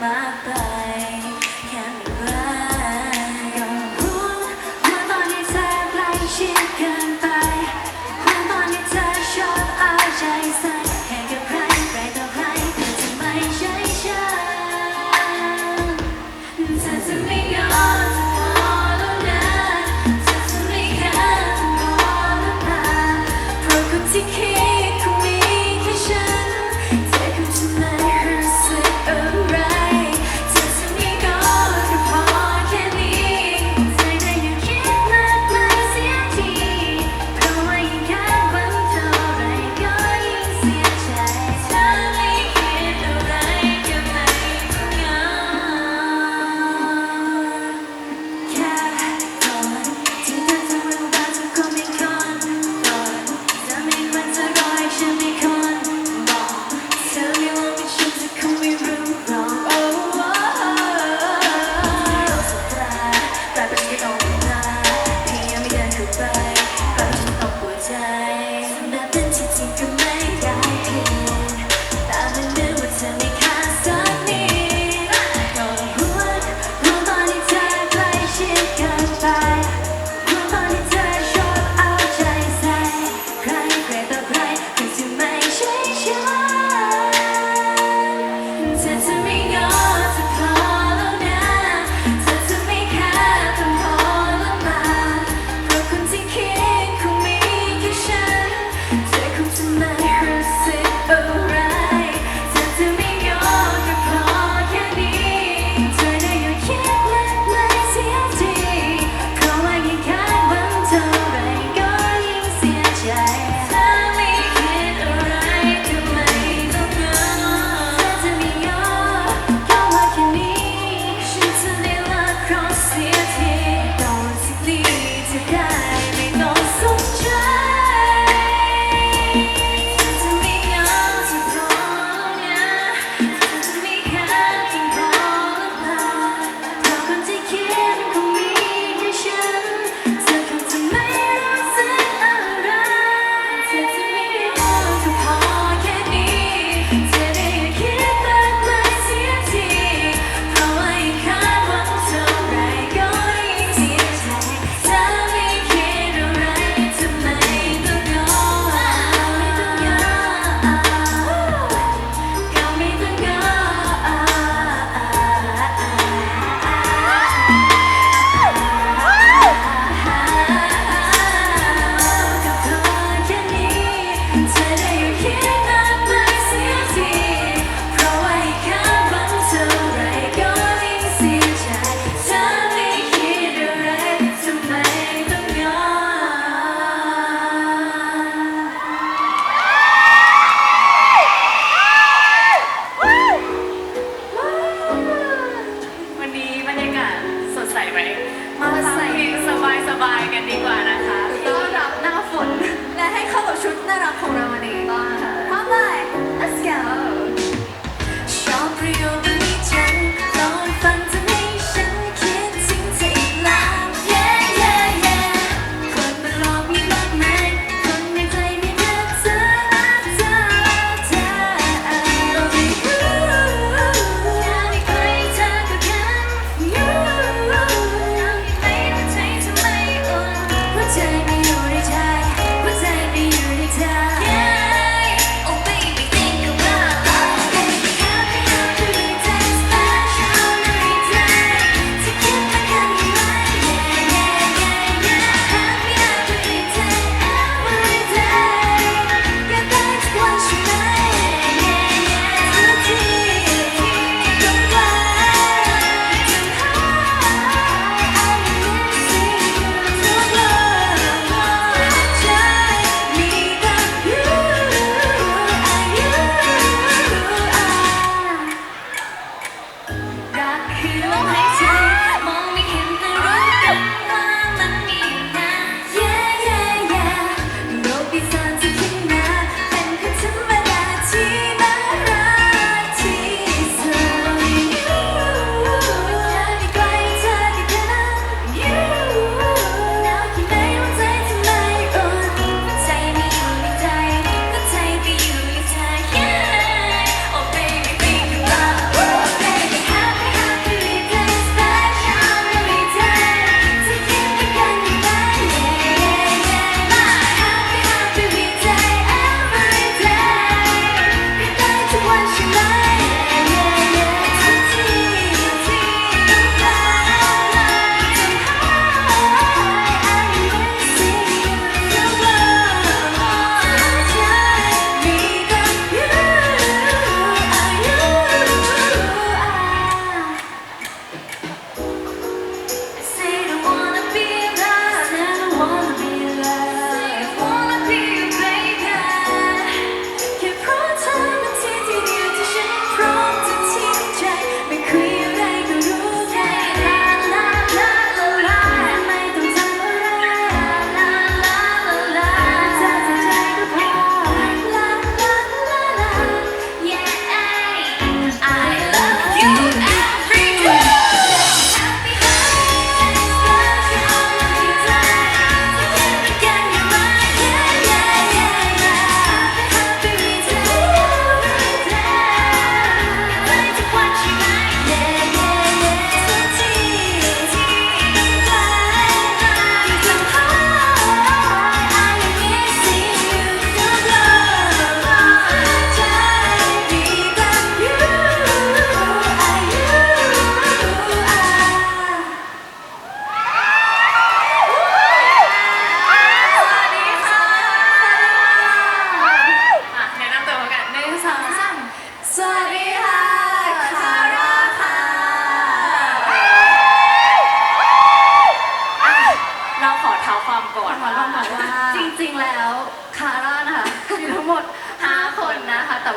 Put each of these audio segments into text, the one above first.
แค่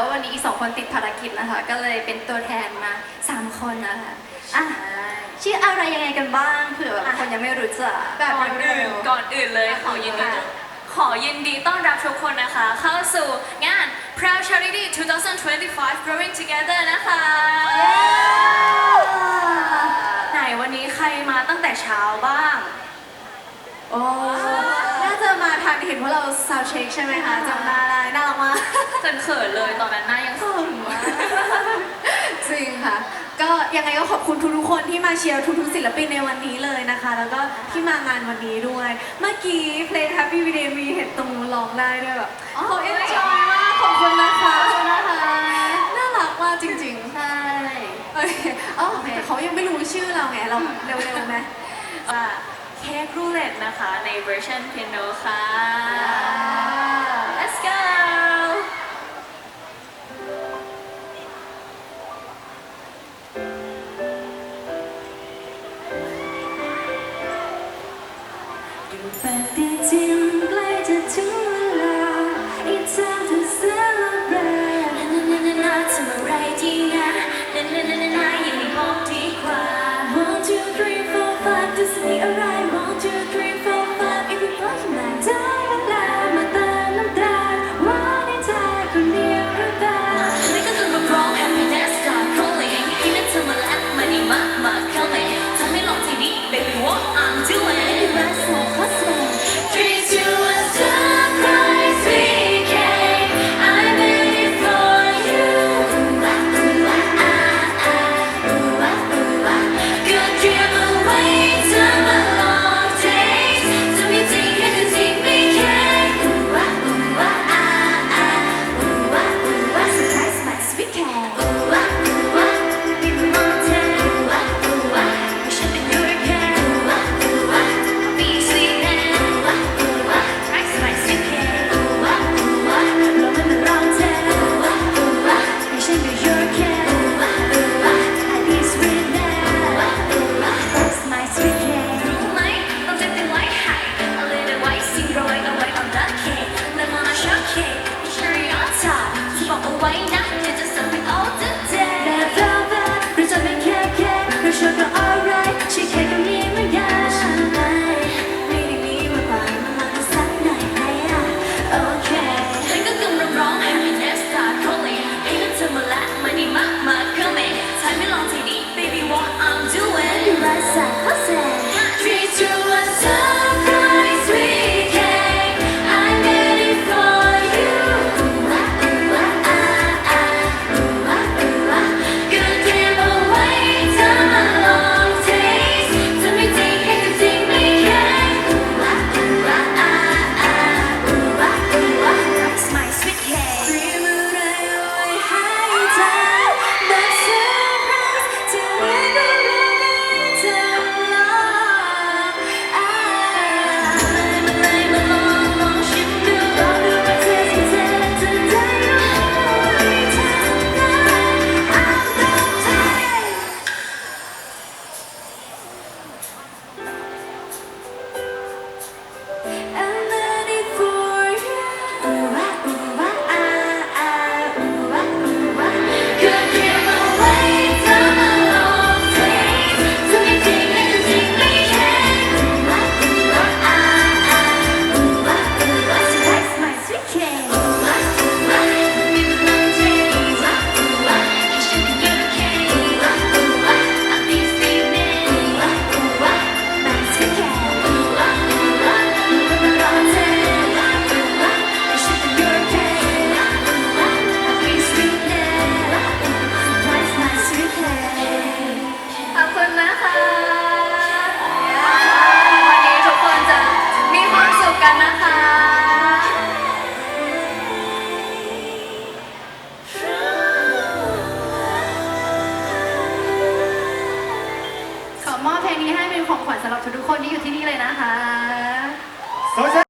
ว่าวันนี้อีกสองคนติดภารกิจนะคะ ก็เลยเป็นตัวแทนมาสามคนนะคะชื่ออะไรยังไงกันบ้างเผื่อคนยังไม่รู้จักแบบก่อนอื่นก่อนอื่นเลยขอยินดีขอยินดีต้อนรับทุกคนนะคะ เข้าสู่งาน Proud Charity 2025 Growing Together นะคะไหนวันนี้ใครมาตั้งแต่เช้าบ้าง โอ้ ถึงว่าเราซาวเช็คใช่ไหมคะจำได้น่ารักมากจนเขินเลยตอนนั้นหน้ายังเขินมากจริงค่ะ ก็ยังไงก็ขอบคุณทุกๆคนที่มาเชียร์ทุกๆศิลปินในวันนี้เลยนะคะ แล้วก็ที่มางานวันนี้ด้วย เมื่อกี้เพลง Happy v i d a y มีเห็นตรงนู้นร้องได้ด้วยแบบเขาเอ็นจอยมากขอบคุณนะคะขอบคุณนะคะน่ารักมากจริงๆใช่โอเคอ๋อแต่เขายังไม่รู้ชื่อเราไงเราเร็วๆไหม เค้กรูเล็ตนะคะ ในเวอร์ชันเพียโนค่ะ